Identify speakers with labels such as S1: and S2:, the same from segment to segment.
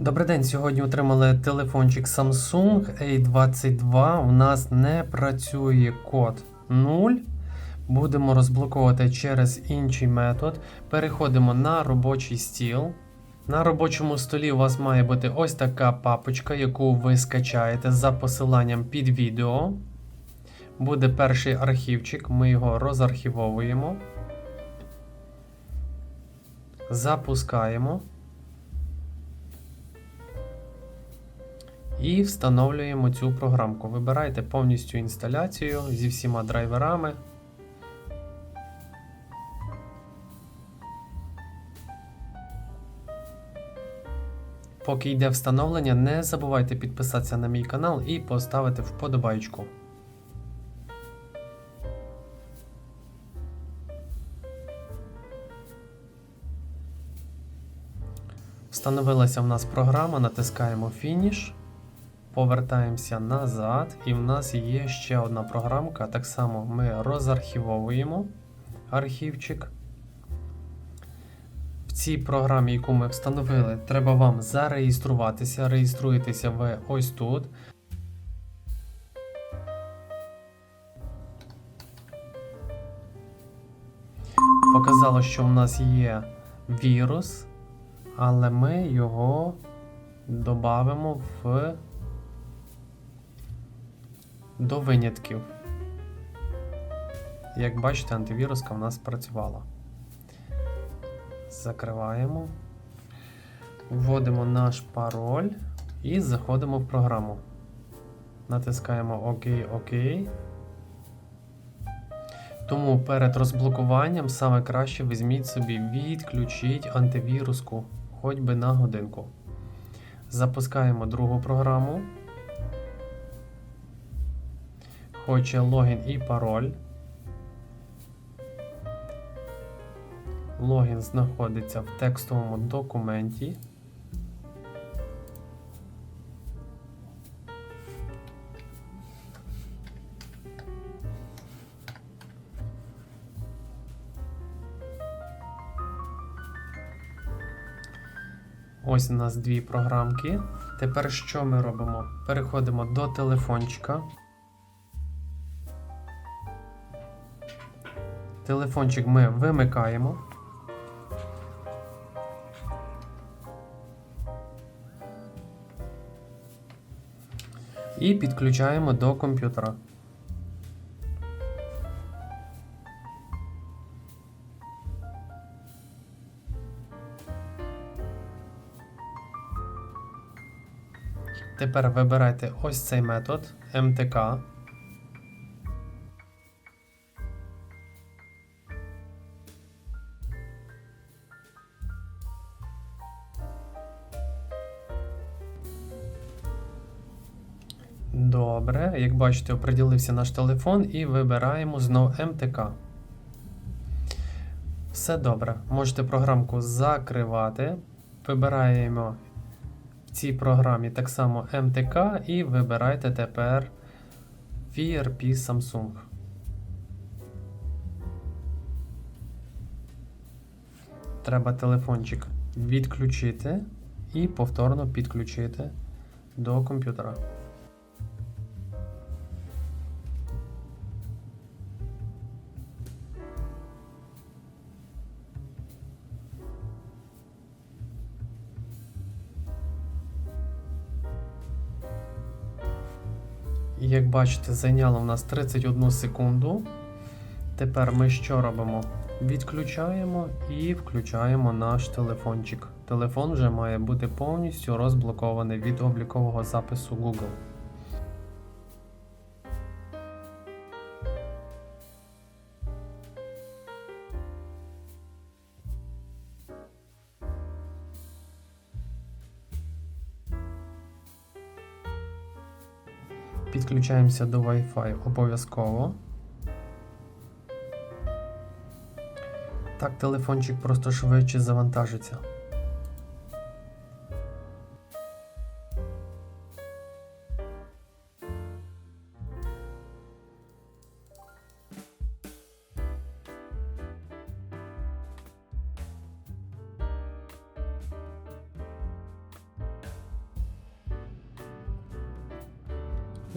S1: Добрий день. Сьогодні отримали телефончик Samsung A22. У нас не працює код 0. Будемо розблоковувати через інший метод. Переходимо на робочий стіл. На робочому столі у вас має бути ось така папочка, яку ви скачаєте за посиланням під відео. Буде перший архівчик, ми його розархівовуємо. Запускаємо. І встановлюємо цю програмку. Вибирайте повністю інсталяцію зі всіма драйверами. Поки йде встановлення, не забувайте підписатися на мій канал і поставити вподобайку. Встановилася в нас програма, натискаємо фініш, повертаємося назад, і в нас є ще одна програмка. Так само ми розархівовуємо архівчик. В цій програмі, яку ми встановили, треба вам зареєструватися. Реєструєтеся ви ось тут. Показало, що в нас є вірус, але ми його додамо в до винятків. Як бачите, антивіруска в нас працювала. Закриваємо, вводимо наш пароль і заходимо в програму. Натискаємо ОК, ОК. Тому перед розблокуванням саме краще візьміть собі відключіть антивіруску хоч би на годинку. Запускаємо другу програму. Хоче логін і пароль. Логін знаходиться в текстовому документі. Ось у нас дві програмки. Тепер що ми робимо? Переходимо до телефончика. Телефончик ми вимикаємо. І підключаємо до комп'ютера. Тепер вибирайте ось цей метод МТК. Добре, як бачите, оприділився наш телефон і вибираємо знову МТК. Все добре. Можете програмку закривати. Вибираємо в цій програмі так само МТК і вибирайте тепер VRP Samsung. Треба телефончик відключити і повторно підключити до комп'ютера. Як бачите, зайняло в нас 31 секунду. Тепер ми що робимо? Відключаємо і включаємо наш телефончик. Телефон вже має бути повністю розблокований від облікового запису Google. Підключаємося до Wi-Fi обов'язково. Так, телефончик просто швидше завантажиться.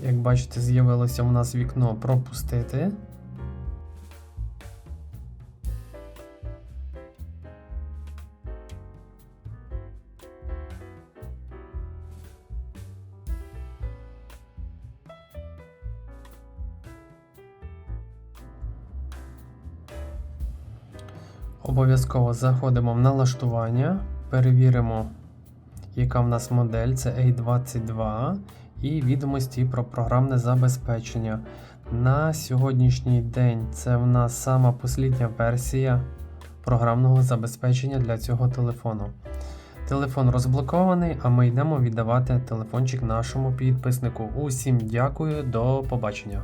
S1: Як бачите, з'явилося у нас вікно пропустити. Обов'язково заходимо в налаштування, перевіримо, яка в нас модель, це A22 і відомості про програмне забезпечення. На сьогоднішній день це в нас сама послідня версія програмного забезпечення для цього телефону. Телефон розблокований, а ми йдемо віддавати телефончик нашому підписнику. Усім дякую, до побачення.